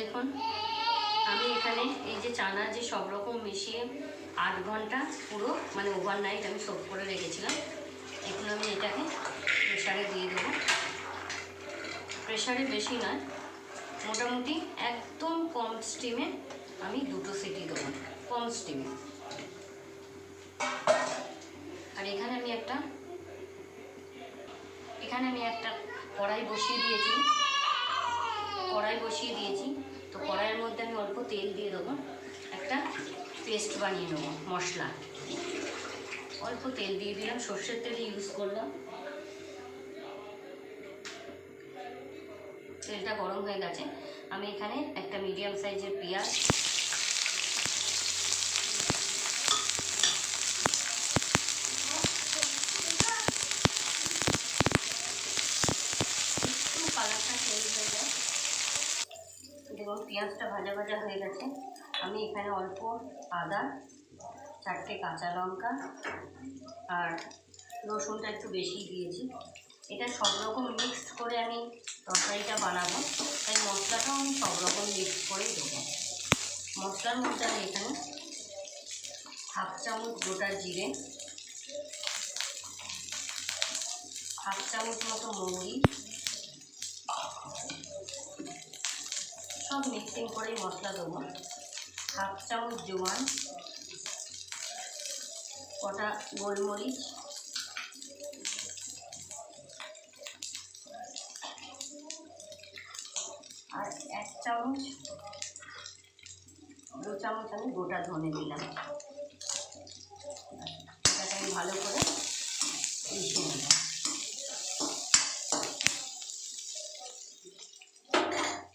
দেখুন, আমি এখানে এই যে চানা যে সব রকম মিশিয়ে আট ঘণ্টা পুরো মানে ওভারনাইট আমি সোপ করে রেখেছিলাম। এখন আমি এটাকে প্রেশারে দিয়ে দেবো। প্রেশারে বেশি নয়, মোটামুটি একদম কম স্টিমে আমি দুটো সিটি দেবো, কম স্টিমে আর এখানে আমি একটা, এখানে আমি একটা কড়াই বসিয়ে দিয়েছি। কড়াই বসিয়ে দিয়েছি। তো কড়াইয়ের মধ্যে আমি অল্প তেল দিয়ে দেবো। একটা পেস্ট বানিয়ে নেব, মশলা। অল্প তেল দিয়ে দিলাম, সর্ষের তেল ইউজ করলাম। তেলটা গরম হয়ে গেছে। আমি এখানে একটা মিডিয়াম সাইজের পেঁয়াজ একটু কালারটা চেঞ্জ হয়ে যায় দেখুন পেঁয়াজটা ভাজা ভাজা হয়ে গেছে। আমি এখানে অল্প আদা, চারটে কাঁচা লঙ্কা আর রসুনটা একটু বেশি দিয়েছি। এটা সব রকম মিক্সড করে আমি তরকারিটা বানাবো। তাই মশলাটাও আমি সব রকম মিক্স করেই দেবো। মশলার মধ্যে আমি এখানে হাফ চামচ গোটা জিরে, হাফ চামচ মতো মৌরি মিক্সিং করেই মশলা দেবো। হাফ চামচ জোয়ান, কটা গোলমরিচ, আর এক চামচ, দু চামচ আমি গোটা ধনে দিলাম। আমি ভালো করে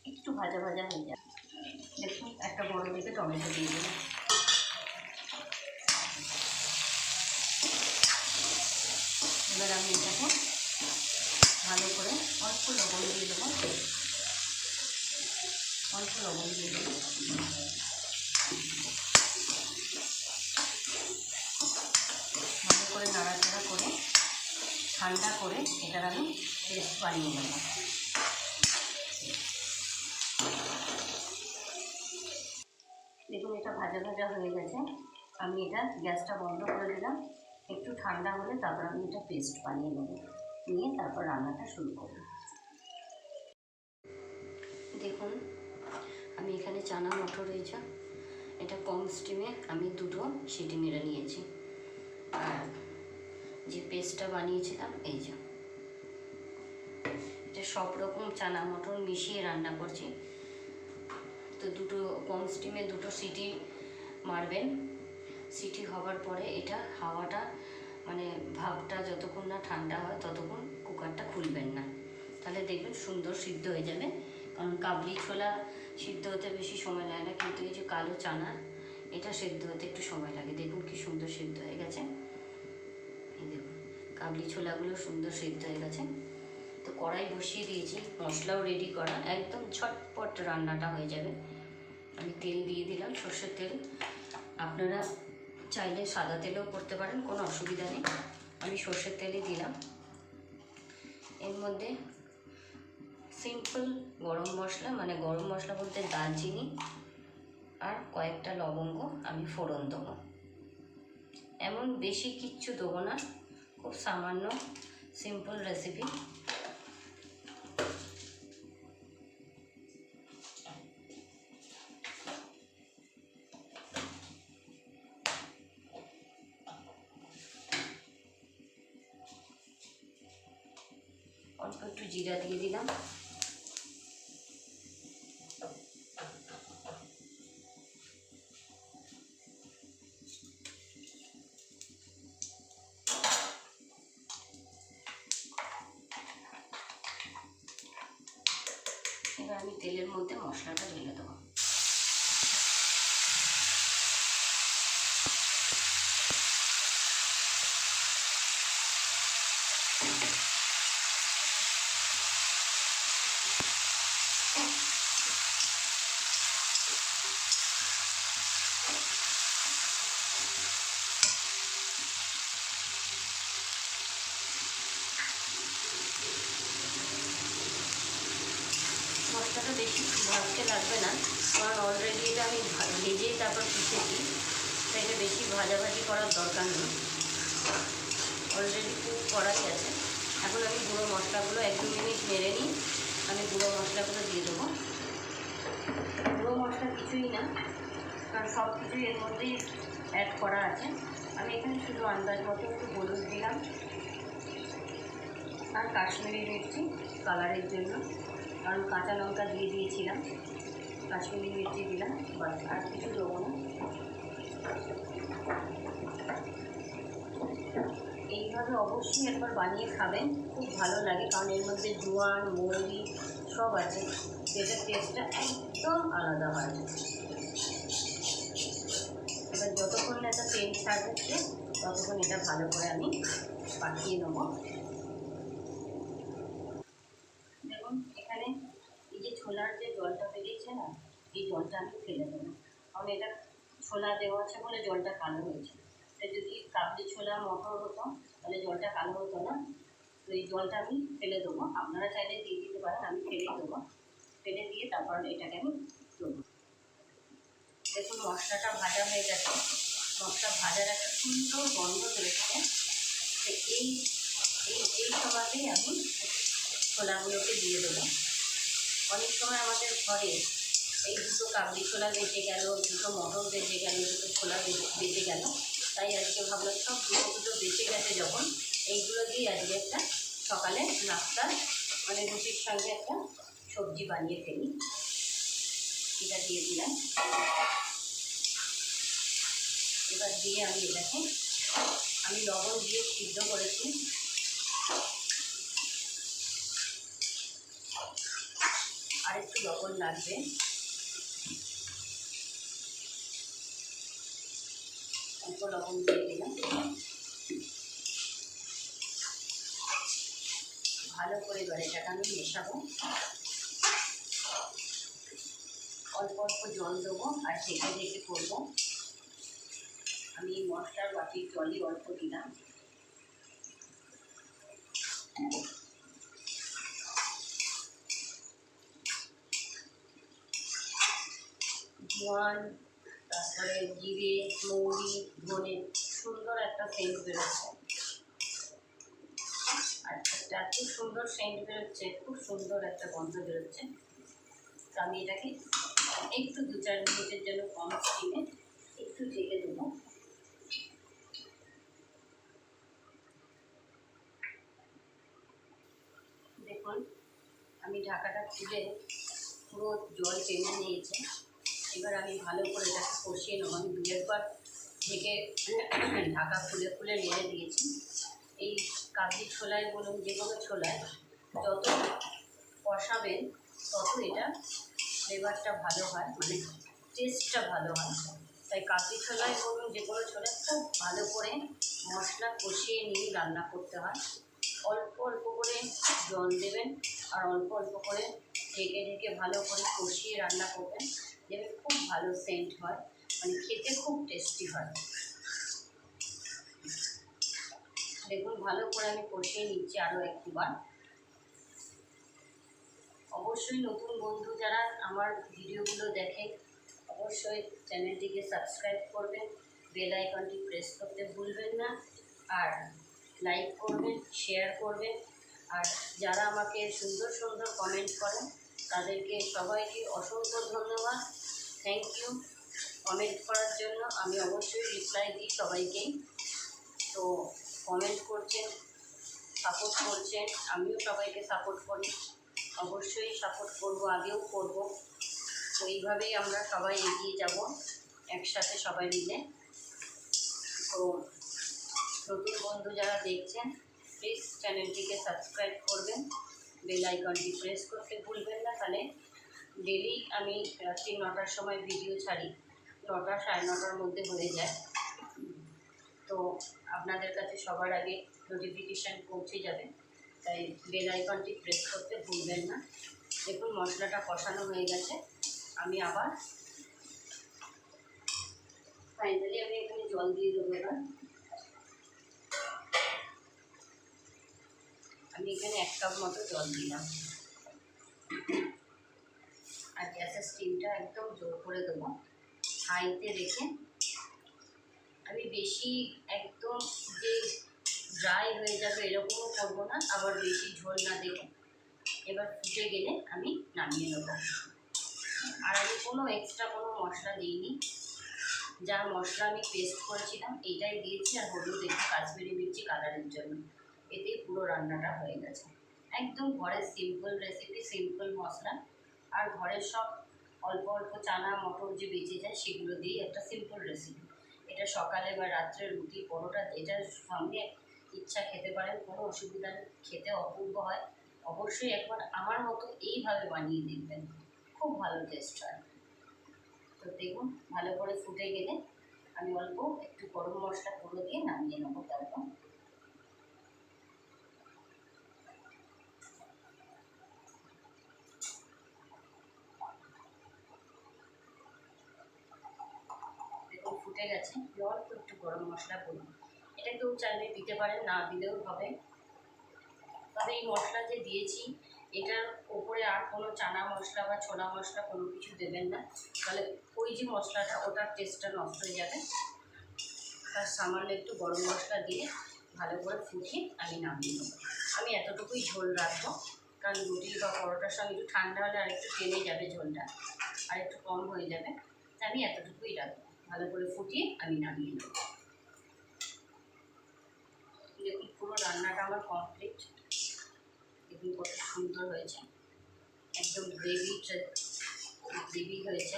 একটু ভাজা ভাজা হয়ে যায় একটা বড় দিকে টমেটো দিয়ে দেবো। এবার আমি এটাকে ভালো করে অল্প লবণ দিয়ে দেবো। অল্প লবণ দিয়ে দেবো। ভালো করে নাড়াচাড়া করে ঠান্ডা করে এটার আমি পেস্ট বানিয়ে নেব। ভাজা ভাজা হয়ে গেছে। আমি এটা গ্যাসটা বন্ধ করে দিলাম। একটু ঠান্ডা হলে তারপর আমি এটা পেস্ট বানিয়ে নেব। নিয়ে তারপর রান্নাটা শুরু করব। দেখুন, আমি এখানে চানা মটর রয়েছে এটা কম স্টিমে আমি দুটো সিটি মেরে নিয়েছি। আর যে পেস্টটা বানিয়েছিলাম, এই যে। এটা সব রকম চানা মটর মিশিয়ে রান্না করছি। তো দুটো কম স্টিমে দুটো সিটি মারবেন। সিটি হওয়ার পরে এটা হাওয়াটা মানে ভাবটা যতক্ষণ না ঠান্ডা হয় ততক্ষণ কুকারটা খুলবেন না। তাহলে দেখবেন সুন্দর সিদ্ধ হয়ে যাবে। কারণ কাবলি ছোলা সিদ্ধ হতে বেশি সময় লাগে না, কিন্তু এই যে কালো চানা, এটা সিদ্ধ হতে একটু সময় লাগে। দেখুন কি সুন্দর সিদ্ধ হয়ে গেছে। দেখুন, কাবলি ছোলাগুলো সুন্দর সিদ্ধ হয়ে গেছে। তো কড়াই বসিয়ে দিয়েছি, মশলাও রেডি করা। একদম ছটপট রান্নাটা হয়ে যাবে। আমি তেল দিয়ে দিলাম, সর্ষের তেল। আপনারা চাইলে সাদা তেলেও করতে পারেন, কোনো অসুবিধা নেই। আমি সর্ষের তেলই দিলাম। এর মধ্যে সিম্পল গরম মশলা মানে গরম মশলা বলতে দারচিনি আর কয়েকটা লবঙ্গ আমি ফোড়ন দেবো। এমন বেশি কিচ্ছু দেবো না, খুব সামান্য, সিম্পল রেসিপি অল্প একটু জিরা দিয়ে দিলাম। মশলাটা বেশি ভাজতে লাগবে না, কারণ অলরেডি এটা আমি ভেজে তারপর পিসেছি তাই এটা বেশি ভাজাভাজি করার দরকার নেই। অলরেডি কুক করাই আছে। এখন আমি গুঁড়ো মশলাগুলো এক দু মিনিট মেরে নিই, আমি গুঁড়ো মশলাগুলো দিয়ে দেবো। গুঁড়ো মশলা কিছুই না, কারণ সব কিছুই এর মধ্যেই অ্যাড করা আছে। আমি এখানে শুধু আন্দাজ মতো একটু হলুদ দিলাম, আর কাশ্মীরি মির্চি কালারের জন্য। কারণ কাঁচা লঙ্কা দিয়ে দিয়েছিলাম, কাশ্মীরি মির্চি দিলাম, বাস, আর কিছু দেবো না। এইভাবে অবশ্যই একবার বানিয়ে খাবেন, খুব ভালো লাগে, কারণ এর মধ্যে জোয়ান মৌরি সব আছে, যেটার টেস্টটা একদম আলাদা হয়। এবার যতক্ষণ না এটা তেল ছাড়ছে ততক্ষণ এটা ভালো করে আমি পাঠিয়ে নেব দেখুন এখানে এই যে ছোলার যে জলটা বেরিয়েছে না, এই জলটা আমি ফেলে দেবো। কারণ এটা ছোলা দেওয়া আছে বলে জলটা কালো হয়েছে। এটা যদি কাবলি ছোলা মটর হতো, তাহলে জলটা কালো হতো না। তো এই জলটা আমি ফেলে দেবো। আপনারা চাইলে দিয়ে দিতে পারেন, আমি ফেলে দেবো। ফেলে দিয়ে তারপর এটাকে আমি দেবো। দেখুন, মশলাটা ভাজা হয়ে গেছে। মশলা ভাজার একটা সুন্দর গন্ধ বেরোচ্ছে। এই এই এই সময়তেই আমি ছোলাগুলোকে দিয়ে দেবো। অনেক সময় আমাদের ঘরে এই দুটো কাবলি ছোলা বেঁচে গেল, দুটো মটর বেঁচে গেল, দুটো বেঁচে বেঁচে গেল। তাই আজকে ভাবলাম সব দুটো দুটো বেঁচে গেছে যখন, এইগুলো দিয়ে আজকে একটা সকালে নাস্তা মানে রুটির সঙ্গে একটা সবজি বানিয়ে ফেলি। এটা দিয়ে দিলাম। এবার দিয়ে আমি এটাকে, আমি লবণ দিয়ে সিদ্ধ করেছি। আর একটু লবণ লাগবে। অল্প লবণ দিয়ে দিলাম। ভালো করে এটাকে আমি মেশাবো। অল্প অল্প জল দেবো আর ঢেকে ঢেকে করব? আমি মশলার বাটির জলই অল্প দিলাম। জোয়ান তারপরে জিরে মৌরি ধনে, সুন্দর একটা সেন্ট বেরোচ্ছে। একটা এত সুন্দর সেন্ট বেরোচ্ছে, খুব সুন্দর একটা গন্ধ বেরোচ্ছে। তো আমি এটাকে একটু দু চার মিনিটের জন্য কম স্টিমে একটু ঢেকে দেবো। দেখুন, আমি ঢাকাটা খুলে পুরো জল টেনে নিয়েছে। এবার আমি ভালো করে এটাকে কষিয়ে নেব। আমি দু একবার থেকে ঢাকা খুলে খুলে নেড়ে দিয়েছি। এই কাবলি ছোলায় বলুন, যে কোনো ছোলায় যত কষাবেন তত এটা ফ্লেভারটা ভালো হয় মানে টেস্টটা ভালো হয়। তাই কাবলি ছোলায় বলুন, যে কোনো ছোলায় খুব ভালো করে মশলা কষিয়ে নিয়ে রান্না করতে হয়। অল্প অল্প করে জল দেবেন, আর অল্প অল্প করে ঢেকে ঢেকে ভালো করে কষিয়ে রান্না করবেন, যেটা খুব ভালো সেন্ট হয় মানে খেতে খুব টেস্টি হয়। দেখুন, ভালো করে আমি কষিয়ে নিচ্ছি আরও একটিবার। অবশ্যই নতুন বন্ধু যারা আমার ভিডিওগুলো দেখে, অবশ্যই চ্যানেলটিকে সাবস্ক্রাইব করবেন বেল আইকনটি প্রেস করতে ভুলবেন না, আর লাইক করবেন শেয়ার করবেন, আর যারা আমাকে সুন্দর সুন্দর কমেন্ট করেন তাদেরকে সবাইকে অসংখ্য ধন্যবাদ। থ্যাংক ইউ কমেন্ট করার জন্য। আমি অবশ্যই রিপ্লাই দিই সবাইকেই। তো কমেন্ট করছেন সাপোর্ট করছেন, আমিও সবাইকে সাপোর্ট করি। অবশ্যই সাপোর্ট করব, আগেও করব। তো এইভাবেই আমরা সবাই এগিয়ে যাব, একসাথে সবাই মিলে। তো নতুন বন্ধু যারা দেখছেন প্লিজ চ্যানেলটিকে সাবস্ক্রাইব করবেন। বেল আইকনটি প্রেস করতে ভুলবেন না। তাহলে ডেলি আমি রাত্রি নটার সময় ভিডিও ছাড়ি। নটা, সাড়ে নটার মধ্যে হয়ে যায়। তো আপনাদের কাছে সবার আগে নোটিফিকেশান পৌঁছে যাবে। তাই বেল আইকনটি প্রেস করতে ভুলবেন না। দেখুন, মশলাটা কষানো হয়ে গেছে। আমি আবার ফাইনালি আমি এখানে জল দিয়ে দেবো এবার। আমি এখানে এক কাপ মতো জল দিলাম। আর গ্যাসের স্টিমটা একদম জোর করে দেবো, হাইতে রেখে। আমি বেশি একদম যে ড্রাই হয়ে যাবে এরকমও করব না, আবার বেশি ঝোল না দেখে এবার ফুটে গেলে আমি নামিয়ে নেব। আর আমি কোনো এক্সট্রা কোনো মশলা দিইনি। যা মশলা আমি পেস্ট করেছিলাম, এইটাই দিয়েছি আর হলুদ, একটু কাশ্মীরি মির্চি কালারের জন্য। এতেই পুরো রান্নাটা হয়ে গেছে। একদম ঘরের সিম্পল রেসিপি সিম্পল মশলা আর ঘরের সব অল্প অল্প চানা, মটর যে বেঁচে যায় সেগুলো দিয়ে একটা সিম্পল রেসিপি এটা সকালে বা রাত্রে রুটি, পরোটা, যেটার সঙ্গে ইচ্ছা খেতে পারেন, কোনো অসুবিধা নেই। খেতে অপূর্ব হয়। অবশ্যই একবার আমার মতো এইভাবে বানিয়ে দেখবেন। খুব ভালো টেস্ট হয়। তো দেখুন, ভালো করে ফুটে গেলে আমি অল্প একটু গরম মশলা গুঁড়ো দিয়ে নামিয়ে নেব তারপর দেখুন গেছে অল্প একটু গরম মশলা গুঁড়ো এটা কেউ চাইলে দিতে পারেন, না দিলেও হবে। তবে এই মশলা যে দিয়েছি, এটার ওপরে আর কোনো চানা মশলা বা ছোলা মশলা কোনো কিছু দেবেন না। তাহলে ওই যে মশলাটা, ওটার টেস্টটা নষ্ট হয়ে যাবে। তার সামান্য একটু গরম মশলা দিয়ে ভালো করে ফুটিয়ে আমি নামিয়ে নেব। আমি এতটুকুই ঝোল রাখব, কারণ রুটি বা পরোটার সঙ্গে একটু ঠান্ডা হলে আর একটু টেনে যাবে ঝোলটা আর একটু কম হয়ে যাবে। আমি এতটুকুই রাখব। ভালো করে ফুটিয়ে আমি নামিয়ে নেব। দেখুন, পুরো রান্নাটা আমার কমপ্লিট দেখুন কত সুন্দর হয়েছে। একদম গ্রেভি গ্রেভি হয়েছে।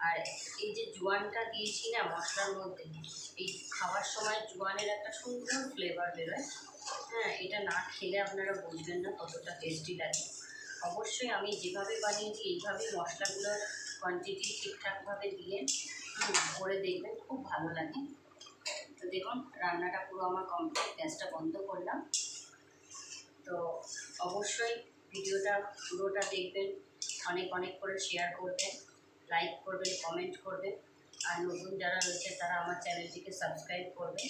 আর এই যে জোয়ানটা দিয়েছি না মশলার মধ্যে, এই খাওয়ার সময় জোয়ানের একটা সুন্দর ফ্লেভার বেরোয়। হ্যাঁ এটা না খেলে আপনারা বুঝবেন না কতটা টেস্টি লাগে। অবশ্যই আমি যেভাবে বানিয়েছি, এইভাবেই মশলাগুলোর কোয়ান্টিটি ঠিকঠাকভাবে দিয়ে করে দেখবেন, খুব ভালো লাগে। তো দেখুন, রান্নাটা পুরো আমার কমপ্লিট গ্যাসটা বন্ধ করলাম। তো অবশ্যই ভিডিওটা, পুরোটা দেখবেন, অনেক অনেক করে শেয়ার করবেন লাইক করবেন কমেন্ট করবেন। আর নতুন যারা রয়েছে, তারা আমার চ্যানেলটিকে সাবস্ক্রাইব করবেন।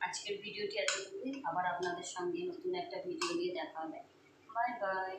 আজকের ভিডিওটি এতটুকুই। আবার আপনাদের সঙ্গে নতুন একটা ভিডিও নিয়ে দেখা হবে। Bye bye